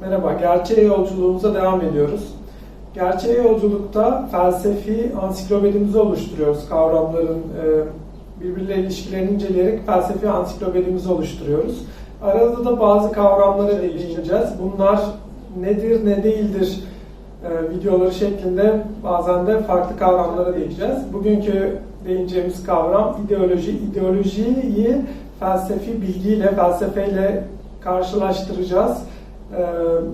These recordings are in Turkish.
Merhaba, gerçeğe yolculuğumuza devam ediyoruz. Gerçeğe yolculukta felsefi ansiklopedimizi oluşturuyoruz. Kavramların e, birbirleriyle ilişkilerini inceleyerek felsefi ansiklopedimizi oluşturuyoruz. Arada da bazı kavramlara değineceğiz. Bunlar nedir, ne değildir e, videoları şeklinde bazen de farklı kavramlara değineceğiz. Bugünkü değineceğimiz kavram ideoloji. İdeolojiyi felsefi bilgiyle, felsefeyle karşılaştıracağız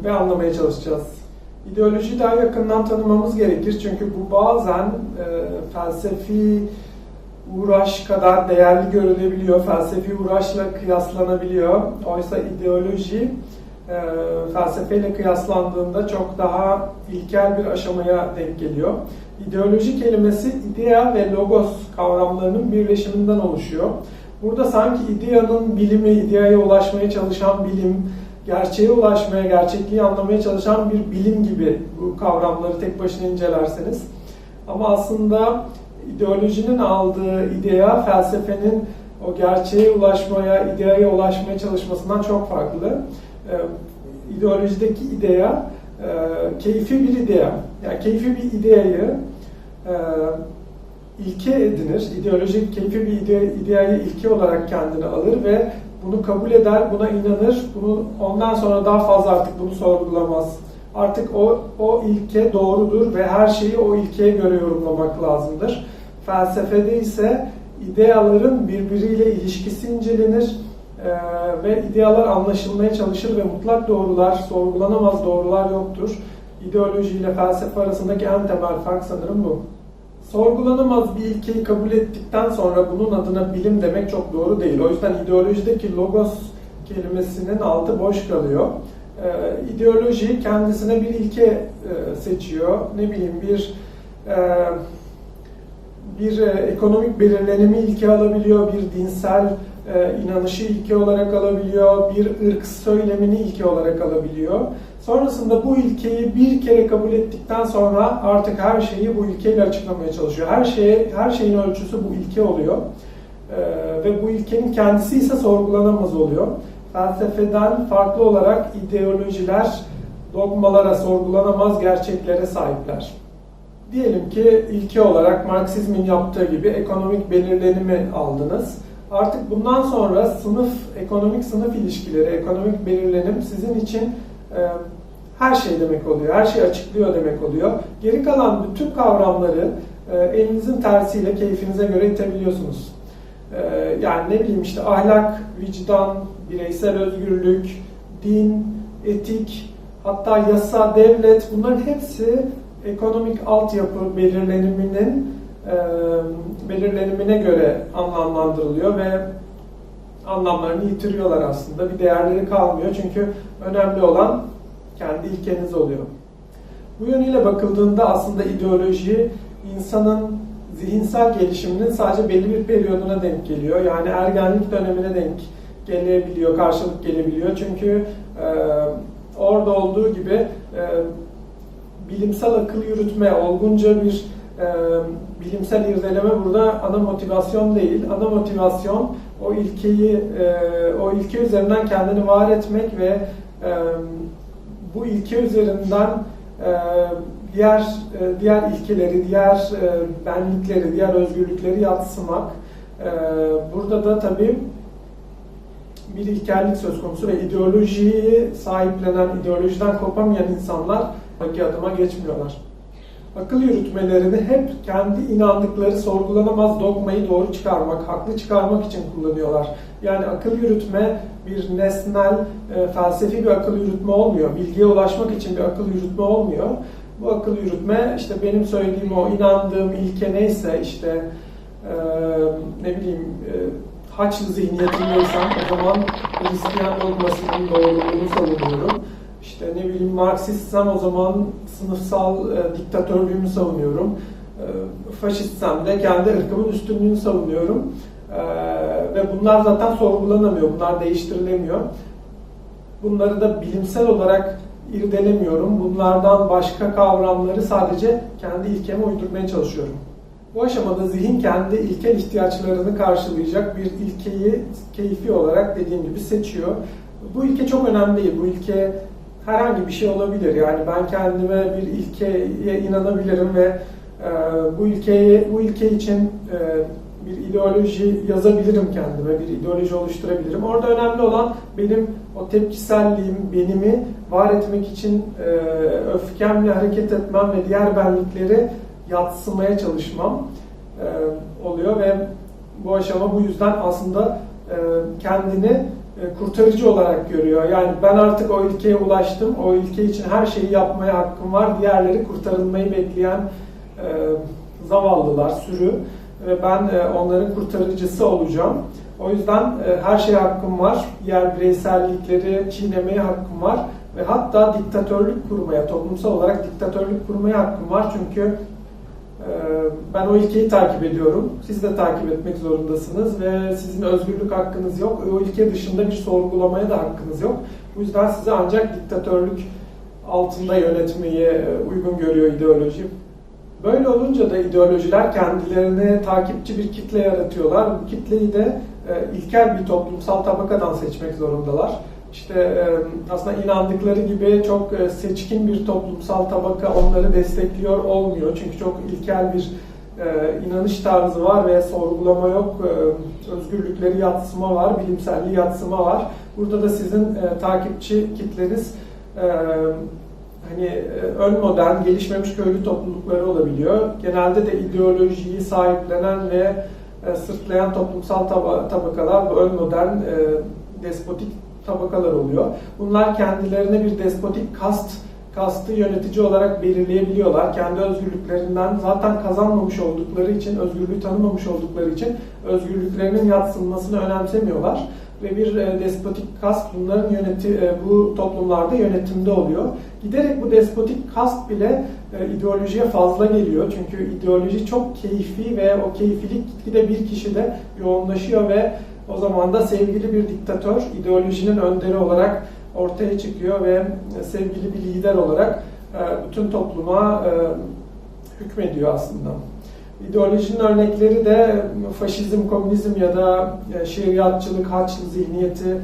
ve anlamaya çalışacağız. İdeolojiyi daha yakından tanımamız gerekir çünkü bu bazen e, felsefi uğraş kadar değerli görülebiliyor, felsefi uğraşla kıyaslanabiliyor. Oysa ideoloji e, felsefeyle kıyaslandığında çok daha ilkel bir aşamaya denk geliyor. İdeoloji kelimesi idea ve logos kavramlarının birleşiminden oluşuyor. Burada sanki ideanın bilimi, ideaya ulaşmaya çalışan bilim, gerçeğe ulaşmaya, gerçekliği anlamaya çalışan bir bilim gibi bu kavramları tek başına incelerseniz. Ama aslında ideolojinin aldığı idea felsefenin o gerçeğe ulaşmaya, ideaya ulaşmaya çalışmasından çok farklı. Ee, ideolojideki idea e, keyfi bir idea. Yani keyfi bir ideayı e, ilke edinir. İdeolojik keyfi bir ide, ideayı ilke olarak kendine alır ve bunu kabul eder, buna inanır. Bunu ondan sonra daha fazla artık bunu sorgulamaz. Artık o o ilke doğrudur ve her şeyi o ilkeye göre yorumlamak lazımdır. Felsefede ise ideaların birbiriyle ilişkisi incelenir ee, ve idealar anlaşılmaya çalışır ve mutlak doğrular, sorgulanamaz doğrular yoktur. İdeoloji ile felsefe arasındaki en temel fark sanırım bu. Sorgulanamaz bir ilkeyi kabul ettikten sonra bunun adına bilim demek çok doğru değil. O yüzden ideolojideki logos kelimesinin altı boş kalıyor. Ee, ideoloji kendisine bir ilke e, seçiyor. Ne bileyim bir e, bir e, ekonomik belirlenimi ilke alabiliyor, bir dinsel e, inanışı ilke olarak alabiliyor, bir ırk söylemini ilke olarak alabiliyor. Sonrasında bu ilkeyi bir kere kabul ettikten sonra artık her şeyi bu ilkeyle açıklamaya çalışıyor. Her şeye, her şeyin ölçüsü bu ilke oluyor. E, ve bu ilkenin kendisi ise sorgulanamaz oluyor. Felsefeden farklı olarak ideolojiler dogmalara, sorgulanamaz gerçeklere sahipler. Diyelim ki ilke olarak Marksizmin yaptığı gibi ekonomik belirlenimi aldınız. Artık bundan sonra sınıf, ekonomik sınıf ilişkileri, ekonomik belirlenim sizin için e, her şey demek oluyor, her şeyi açıklıyor demek oluyor. Geri kalan bütün kavramları e, elinizin tersiyle keyfinize göre itebiliyorsunuz. E, yani ne bileyim işte ahlak, vicdan, bireysel özgürlük, din, etik, hatta yasa, devlet bunların hepsi ekonomik altyapı belirleniminin e, belirlenimine göre anlamlandırılıyor ve anlamlarını yitiriyorlar aslında. Bir değerleri kalmıyor çünkü önemli olan kendi ilkeniz oluyor. Bu yönüyle bakıldığında aslında ideoloji insanın zihinsel gelişiminin sadece belli bir periyoduna denk geliyor. Yani ergenlik dönemine denk gelebiliyor, karşılık gelebiliyor. Çünkü e, orada olduğu gibi e, bilimsel akıl yürütme, olgunca bir e, bilimsel irdeleme burada ana motivasyon değil. Ana motivasyon o ilkeyi, e, o ilke üzerinden kendini var etmek ve e, bu ilke üzerinden e, diğer e, diğer ilkeleri, diğer e, benlikleri, diğer özgürlükleri yatsımak. E, burada da tabii bir ilkellik söz konusu ve ideolojiyi sahiplenen, ideolojiden kopamayan insanlar sonraki adıma geçmiyorlar. Akıl yürütmelerini hep kendi inandıkları sorgulanamaz dogmayı doğru çıkarmak, haklı çıkarmak için kullanıyorlar. Yani akıl yürütme bir nesnel, e, felsefi bir akıl yürütme olmuyor. Bilgiye ulaşmak için bir akıl yürütme olmuyor. Bu akıl yürütme işte benim söylediğim o inandığım ilke neyse işte e, ne bileyim e, Haçlı zihniyetindeysen o zaman Hristiyan dogmasının doğruluğunu savunuyorum işte ne bileyim Marksistsem o zaman sınıfsal e, diktatörlüğümü savunuyorum. E, faşistsem de kendi ırkımın üstünlüğünü savunuyorum. E, ve bunlar zaten sorgulanamıyor, bunlar değiştirilemiyor. Bunları da bilimsel olarak irdelemiyorum. Bunlardan başka kavramları sadece kendi ilkeme uydurmaya çalışıyorum. Bu aşamada zihin kendi ilkel ihtiyaçlarını karşılayacak bir ilkeyi keyfi olarak dediğim gibi seçiyor. Bu ilke çok önemli değil. Bu ilke herhangi bir şey olabilir. Yani ben kendime bir ilkeye inanabilirim ve e, bu ilkeyi bu ilke için e, bir ideoloji yazabilirim kendime, bir ideoloji oluşturabilirim. Orada önemli olan benim o tepkiselliğim, benimi var etmek için e, öfkemle hareket etmem ve diğer benlikleri yatsımaya çalışmam e, oluyor ve bu aşama bu yüzden aslında e, kendini kurtarıcı olarak görüyor. Yani ben artık o ilkeye ulaştım, o ilke için her şeyi yapmaya hakkım var. Diğerleri kurtarılmayı bekleyen e, zavallılar, sürü ve ben e, onların kurtarıcısı olacağım. O yüzden e, her şeye hakkım var. Diğer bireysellikleri çiğnemeye hakkım var ve hatta diktatörlük kurmaya, toplumsal olarak diktatörlük kurmaya hakkım var. Çünkü e, ben o ilkeyi takip ediyorum. Siz de takip etmek zorundasınız ve sizin özgürlük hakkınız yok. O ilke dışında bir sorgulamaya da hakkınız yok. Bu yüzden size ancak diktatörlük altında yönetmeyi e, uygun görüyor ideoloji. Böyle olunca da ideolojiler kendilerine takipçi bir kitle yaratıyorlar. Bu kitleyi de e, ilkel bir toplumsal tabakadan seçmek zorundalar. İşte aslında inandıkları gibi çok seçkin bir toplumsal tabaka onları destekliyor olmuyor. Çünkü çok ilkel bir inanış tarzı var ve sorgulama yok. Özgürlükleri yatsıma var, bilimselliği yatsıma var. Burada da sizin takipçi kitleniz hani ön modern, gelişmemiş köylü toplulukları olabiliyor. Genelde de ideolojiyi sahiplenen ve sırtlayan toplumsal taba- tabakalar bu ön modern despotik tabakalar oluyor. Bunlar kendilerine bir despotik kast kastı yönetici olarak belirleyebiliyorlar. Kendi özgürlüklerinden zaten kazanmamış oldukları için, özgürlüğü tanımamış oldukları için özgürlüklerinin yatsınmasını önemsemiyorlar ve bir e, despotik kast bunların yöneti e, bu toplumlarda yönetimde oluyor. Giderek bu despotik kast bile e, ideolojiye fazla geliyor. Çünkü ideoloji çok keyfi ve o keyfilik gitgide bir kişide yoğunlaşıyor ve o zaman da sevgili bir diktatör ideolojinin önderi olarak ortaya çıkıyor ve sevgili bir lider olarak e, bütün topluma e, hükmediyor aslında. İdeolojinin örnekleri de faşizm, komünizm ya da e, şeriatçılık, haçlı zihniyeti,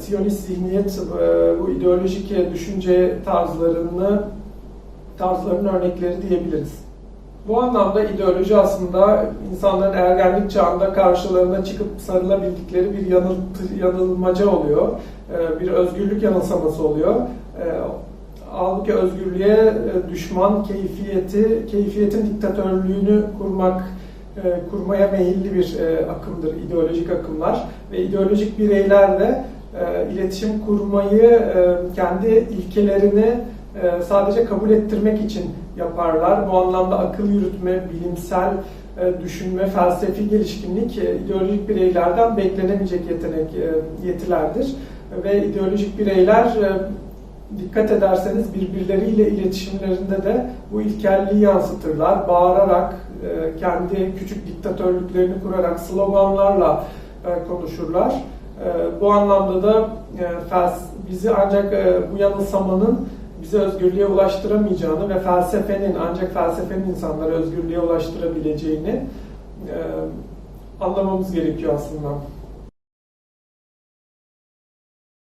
siyonist zihniyet bu ideolojik düşünce tarzlarını tarzlarının örnekleri diyebiliriz. Bu anlamda ideoloji aslında insanların ergenlik çağında karşılarına çıkıp sarılabildikleri bir yanıltı, yanılmaca oluyor. Ee, Bir özgürlük yanılsaması oluyor. Ee, Halbuki özgürlüğe e, düşman keyfiyeti, keyfiyetin diktatörlüğünü kurmak, e, kurmaya meyilli bir e, akımdır ideolojik akımlar. Ve ideolojik bireyler de iletişim kurmayı kendi ilkelerini sadece kabul ettirmek için yaparlar. Bu anlamda akıl yürütme, bilimsel düşünme, felsefi gelişkinlik ideolojik bireylerden beklenemeyecek yetenek, yetilerdir. Ve ideolojik bireyler dikkat ederseniz birbirleriyle iletişimlerinde de bu ilkelliği yansıtırlar. Bağırarak, kendi küçük diktatörlüklerini kurarak, sloganlarla konuşurlar. Bu anlamda da bizi ancak bu yanılsamanın bizi özgürlüğe ulaştıramayacağını ve felsefenin ancak felsefenin insanları özgürlüğe ulaştırabileceğini anlamamız gerekiyor aslında.